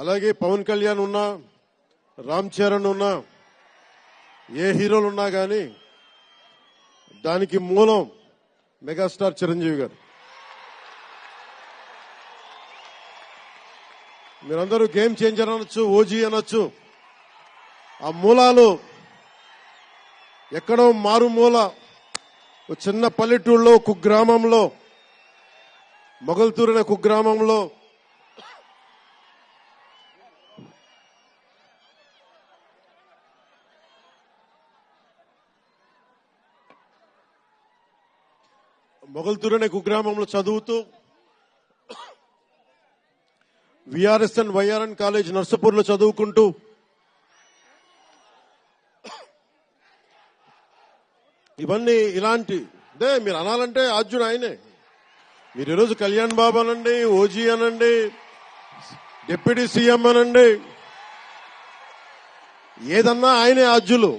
అలాగే పవన్ కళ్యాణ్ ఉన్నా రామ్ చరణ్ ఉన్నా ఏ హీరోలు ఉన్నా కానీ దానికి మూలం మెగాస్టార్ చిరంజీవి గారు. మీరందరూ గేమ్ చేంజర్ అనొచ్చు ఓజీ అనొచ్చు. ఆ మూలాలు ఎక్కడో మారుమూల ఒక చిన్న పల్లెటూళ్ళలో కుగ్రామంలో మొగల్తూరిన కుగ్రామంలో మొగల్తూరు అనే కుగ్రామంలో చదువుతూ విఆర్ఎస్ఎన్ వైఆర్ఎన్ కాలేజ్ నర్సపూర్లో చదువుకుంటూ ఇవన్నీ ఇలాంటి అదే మీరు అనాలంటే ఆర్జున్ ఆయనే. మీరు ఈరోజు కళ్యాణ్ బాబు అనండి ఓజీ అనండి డిప్యూటీ సీఎం అనండి ఏదన్నా ఆయనే ఆర్జులు.